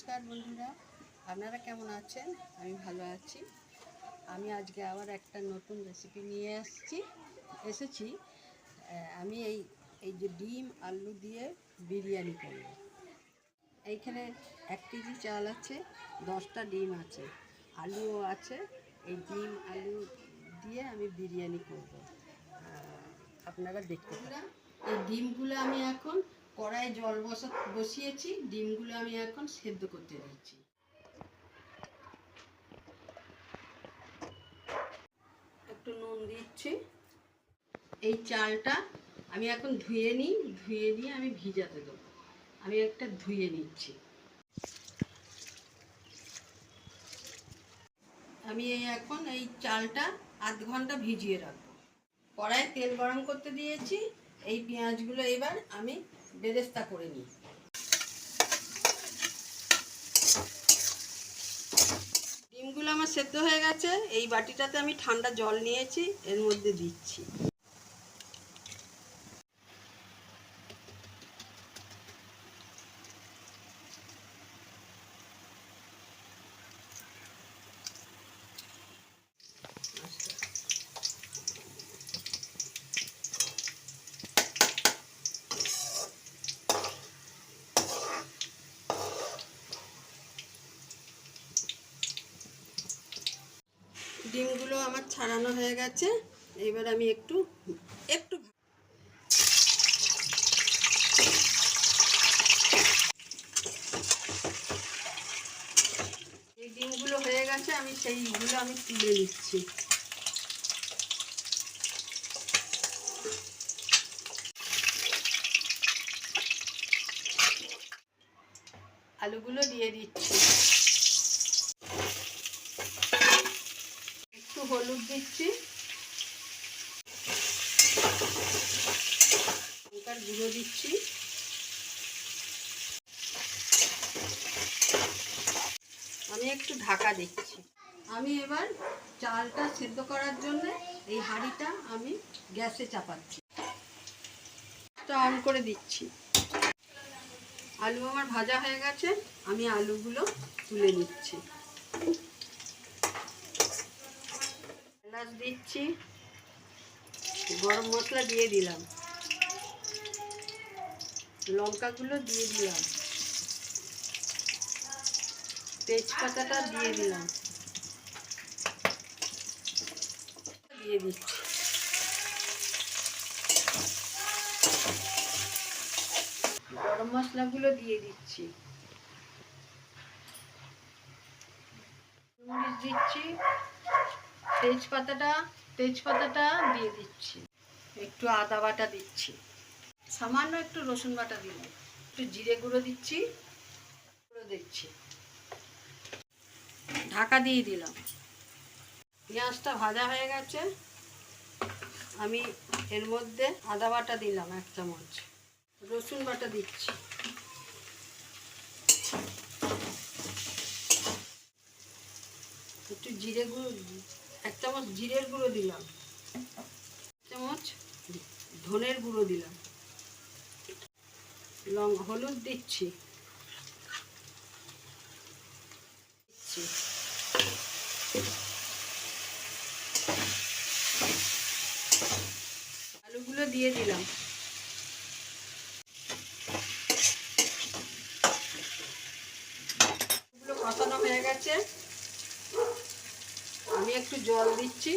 নমস্কার বন্ধুরা, আপনারা কেমন আছেন? আমি ভালো আছি। আমি আজকে আবার একটা নতুন রেসিপি নিয়ে এসেছি এসেছি আমি এই এই যে ডিম, আলু দিয়ে বিরিয়ানি করব। এইখানে এক কেজি চাল আছে, দশটা ডিম আছে, আলুও আছে। এই ডিম, আলু দিয়ে আমি বিরিয়ানি করব। আপনারা দেখতে এই ডিমগুলো আমি এখন কড়াইয়ে জল বসা, বসিয়েছি, ডিমগুলো আমি এখন সেদ্ধ করতে দিচ্ছি। একটু নুন দিচ্ছি। এই চালটা আমি এখন ধুয়ে নিই, ধুয়ে নিয়ে আমি ভিজাতে দেবো। আমি একটা ধুয়ে নিচ্ছি। আমি এই এখন এই চালটা আধ ঘণ্টা ভিজিয়ে রাখব। কড়াই তেল গরম করতে দিয়েছি, এই পেঁয়াজগুলো এবার আমি বেরেস্তা করে নিই। ডিমগুলো আমার সেদ্ধ হয়ে গেছে, এই বাটিটাতে আমি ঠান্ডা জল নিয়েছি, এর মধ্যে দিচ্ছি। ডিমগুলো আমার ছাড়ানো হয়ে গেছে। এবার আমি একটু একটু এই ডিমগুলো হয়ে গেছে, আমি সেইগুলো আমি তুলে নিচ্ছি। আলুগুলো দিয়ে দিচ্ছি একটু হলুদ দিচ্ছি। লঙ্কার গুঁড়ো দিচ্ছি। আমি একটু ঢাকা দিচ্ছি। আমি এবার চালটা সেদ্ধ করার জন্য এই হাঁড়িটা আমি গ্যাসে চাপাচ্ছি। অন করে দিচ্ছি। আলু আমার ভাজা হয়ে গেছে। আমি আলুগুলো তুলে নিচ্ছি। এলাচ দিচ্ছি। গরম মশলা দিয়ে দিলাম। লঙ্কাগুলো দিয়ে দিলাম। তেজপাতাটা দিয়ে দিলাম। দিয়ে দিচ্ছি। গরম মশলাগুলো দিয়ে দিচ্ছি। দিচ্ছি। তেজপাতাটা তেজপাতাটা দিয়ে দিচ্ছি। একটু আদা বাটা দিচ্ছি। সামান্য একটু রসুন বাটা দিলাম। একটু জিরে গুঁড়ো দিচ্ছি গুঁড়ো দিচ্ছি। ঢাকা দিয়ে দিলাম। পেঁয়াজটা ভাজা হয়ে গেছে। আমি এর মধ্যে আদা বাটা দিলাম এক চামচ। রসুন বাটা দিচ্ছি। একটু জিরে গুঁড়ো এক চামচ জিরের গুঁড়ো দিলাম। চামচ ধনের গুঁড়ো দিলাম। লং, হলুদ দিচ্ছি। দিচ্ছি। আলুগুলো দিয়ে দিলাম এগুলো কষানো হয়ে গেছে আমি একটু জল দিচ্ছি।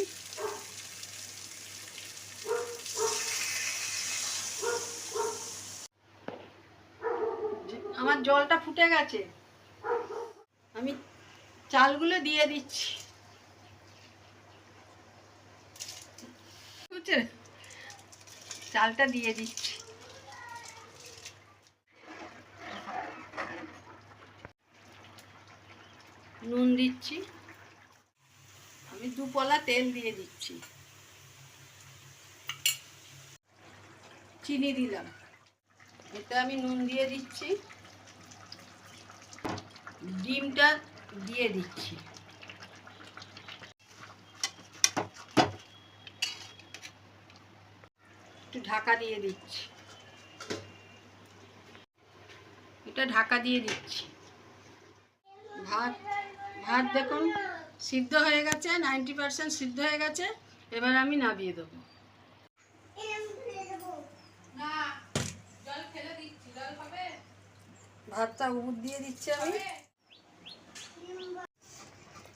আমার জলটা ফুটে গেছে। আমি চালগুলো দিয়ে দিচ্ছি। চালটা দিয়ে দিচ্ছি। নুন দিচ্ছি। আমি দু পলা তেল দিয়ে দিচ্ছি। চিনি দিলাম। এটা আমি নুন দিয়ে দিচ্ছি। ডিমটা দিয়ে দিচ্ছি। একটু ঢাকা দিয়ে দিচ্ছি। এটা ঢাকা দিয়ে দিচ্ছি। ভাত ভাত দেখুন। সিদ্ধ হয়ে গেছে নাইনটি পার্সেন্ট সিদ্ধ হয়ে গেছে এবার আমি নামিয়ে দেবো। ভাতটা উবুর দিয়ে দিচ্ছি আমি।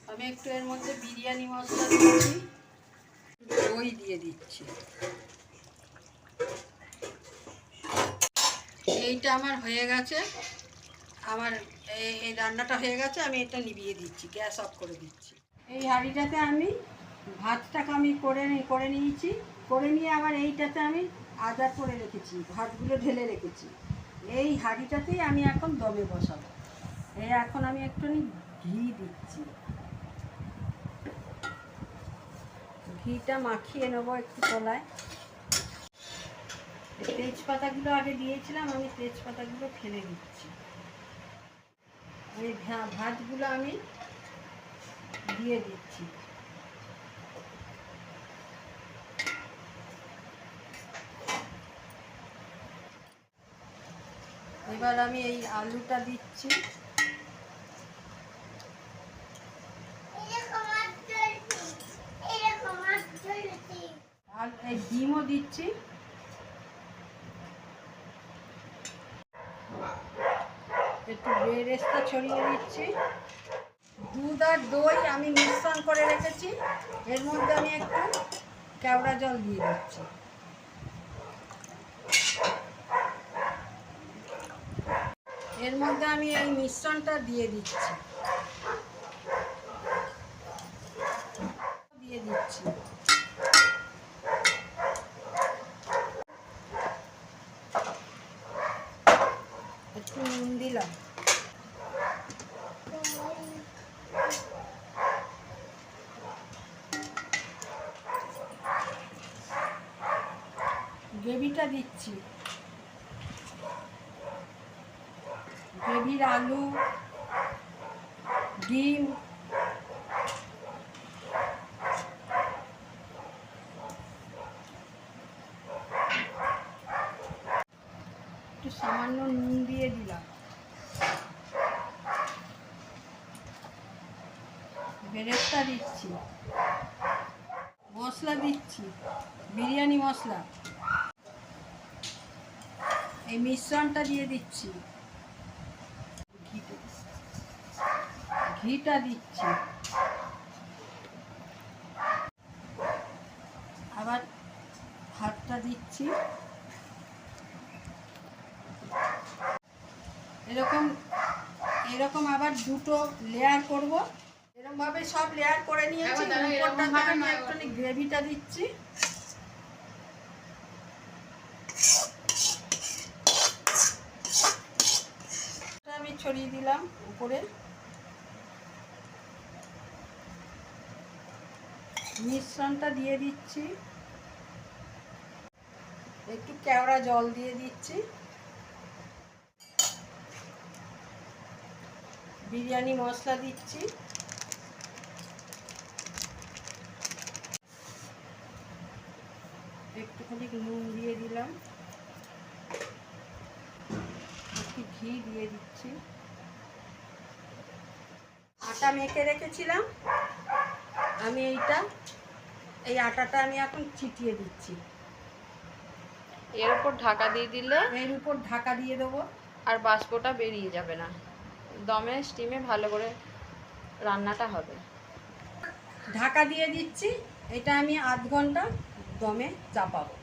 আমি একটু এর মধ্যে বিরিয়ানি মশলা দিচ্ছি। দই দিয়ে দিচ্ছি। এইটা আমার হয়ে গেছে। আমার এই- রান্নাটা হয়ে গেছে আমি এটা নিভিয়ে দিচ্ছি গ্যাস অফ করে দিচ্ছি। এই হাঁড়িটাতে আমি ভাতটাকে আমি করে করে নিয়েছি। করে নিয়ে আবার এইটাতে আমি আদা করে রেখেছি, ভাতগুলো ঢেলে রেখেছি। এই হাঁড়িটাতেই আমি এখন দমে বসাবো। এই এখন আমি একটুখানি ঘি দিচ্ছি। ঘিটা মাখিয়ে নেব একটু তলায়। তেজপাতাগুলো আগে দিয়েছিলাম, আমি তেজপাতাগুলো ফেলে দিচ্ছি। এই ভাতগুলো আমি দিয়ে দিচ্ছি। এবার আমি এই আলুটা দিচ্ছি। আর এই ডিমও দিচ্ছি। একটু বেরেস্তা ছড়িয়ে দিচ্ছি। দুধ আর দই আমি মিশ্রণ করে রেখেছি। এর মধ্যে আমি একটু কেওড়া জল দিয়ে দিচ্ছি। এর মধ্যে আমি এই মিশ্রণটা দিয়ে দিচ্ছি দিয়ে দিচ্ছি একটু নুন দিলাম গ্রেভিটা দিচ্ছি। গ্রেভির আলু, ডিম, একটু সামান্য নুন দিয়ে দিলাম। বেরেস্তা দিচ্ছি, মশলা দিচ্ছি, বিরিয়ানি মশলা। এই মিশ্রণটা দিয়ে দিচ্ছি। ঘিটা দিচ্ছি। আবার ভাতটা দিচ্ছি। এরকম এরকম আবার দুটো লেয়ার করব। এরকম ভাবে সব লেয়ার করে নিয়েছি। একটুখানি গ্রেভিটা দিচ্ছি এটা আমি ছড়িয়ে দিলাম উপরে। মিশ্রণটা দিয়ে দিচ্ছি। একটু কেওড়া জল দিয়ে দিচ্ছি। বিরিয়ানি মশলা দিচ্ছি। একটুখানি নুন দিয়ে দিলাম। একটু ঘি দিয়ে দিচ্ছি। আটা মেখে রেখেছিলাম। আমি এইটা এই আটাটা আমি এখন ছিটিয়ে দিচ্ছি। এর উপর ঢাকা দিয়ে দিলে এর উপর ঢাকা দিয়ে দেবো। আর বাষ্পটা বেরিয়ে যাবে না। দমে স্টিমে ভালো করে রান্নাটা হবে। ঢাকা দিয়ে দিচ্ছি। এটা আমি আধ ঘণ্টা দমে চাপাবো।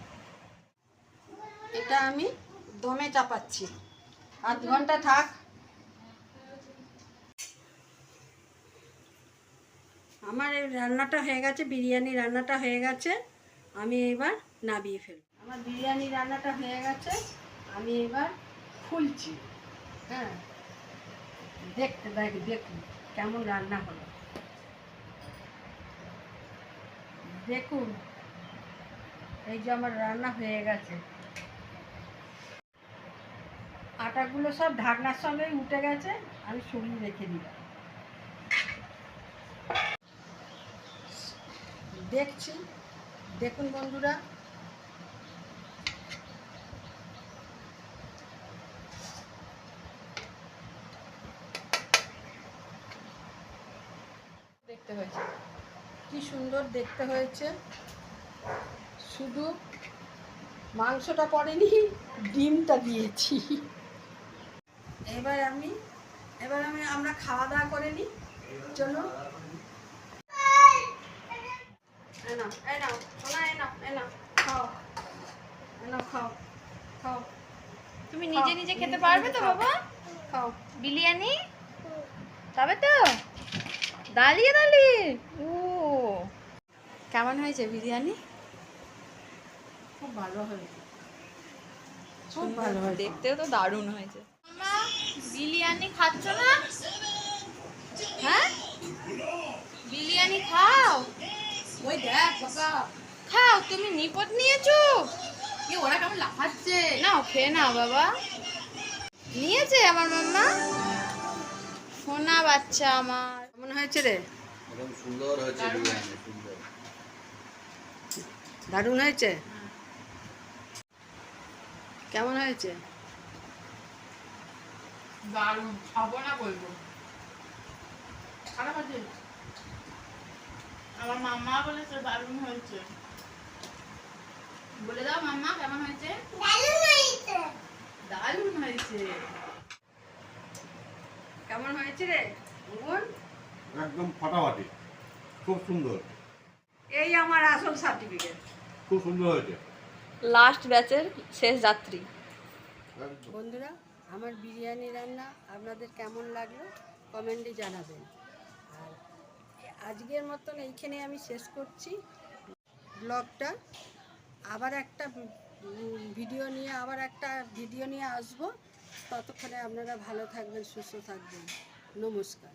এটা আমি দমে চাপাচ্ছি। আধ ঘণ্টা থাক। আমার এই রান্নাটা হয়ে গেছে, বিরিয়ানি রান্নাটা হয়ে গেছে, আমি এবার নাবিয়ে ফেলব। আমার বিরিয়ানি রান্নাটা হয়ে গেছে, আমি এবার খুলছি হ্যাঁ। দেখতে, দেখ দেখুন কেমন রান্না হলো। দেখুন, এই যে আমার রান্না হয়ে গেছে। আটাগুলো সব ঢাকনার সঙ্গেই উঠে গেছে, আমি সরিয়ে রেখে দিলাম। দেখছি। দেখুন বন্ধুরা। দেখতে হয়েছে। কি সুন্দর দেখতে হয়েছে। শুধু মাংসটা পড়েনি, ডিমটা দিয়েছি। এবার আমি এবার আমি, আমরা খাওয়া দাওয়া করে নিই। চলো এই নাও, এই নাও, সোনা, এই নাও, এই নাও, খাও এই নাও, খাও খাও তুমি নিজে নিজে খেতে পারবে তো বাবা? খাও বিরিয়ানি? তবে তো। দাঁড়িয়ে দাঁড়িয়ে ও। কেমন হয়েছে বিরিয়ানি? খুব ভালো হয়েছে। খুব ভালো হয়েছে। দেখতেও তো দারুণ হয়েছে। বিরিয়ানি খাচ্ছ না? হ্যাঁ? বিরিয়ানি খাও। ওই দেখ বাবা খাও তুমি নিপট নিয়েছো? কি ওরা কেমন লাফাচ্ছে? নাও খেয়ে নাও বাবা। নিয়েছে আমার মাম্মা? সোনা বাচ্চা আমার। কেমন হয়েছে রে? সুন্দর হয়েছে দারুণ হয়েছে। কেমন হয়েছে? দারুণ খাব না বলব। খারাপ আছে? আমার মাম্মা বলেছে দারুণ হয়েছে। বলে দাও মাম্মা কেমন হয়েছে? দারুণ হয়েছে। কেমন হয়েছে রে? বোন একদম ফাটাফাটি। খুব সুন্দর। এই আমার আসল সার্টিফিকেট খুব সুন্দর হয়েছে। লাস্ট ব্যাচের শেষ যাত্রী। বন্ধুরা আমার বিরিয়ানি রান্না আপনাদের কেমন লাগল? কমেন্টে জানাবেন। আজকের মতন এইখানে আমি শেষ করছি ব্লগটা। আবার একটা ভিডিও নিয়ে, আবার একটা ভিডিও নিয়ে আসব। ততক্ষণে আপনারা ভালো থাকবেন, সুস্থ থাকবেন। নমস্কার।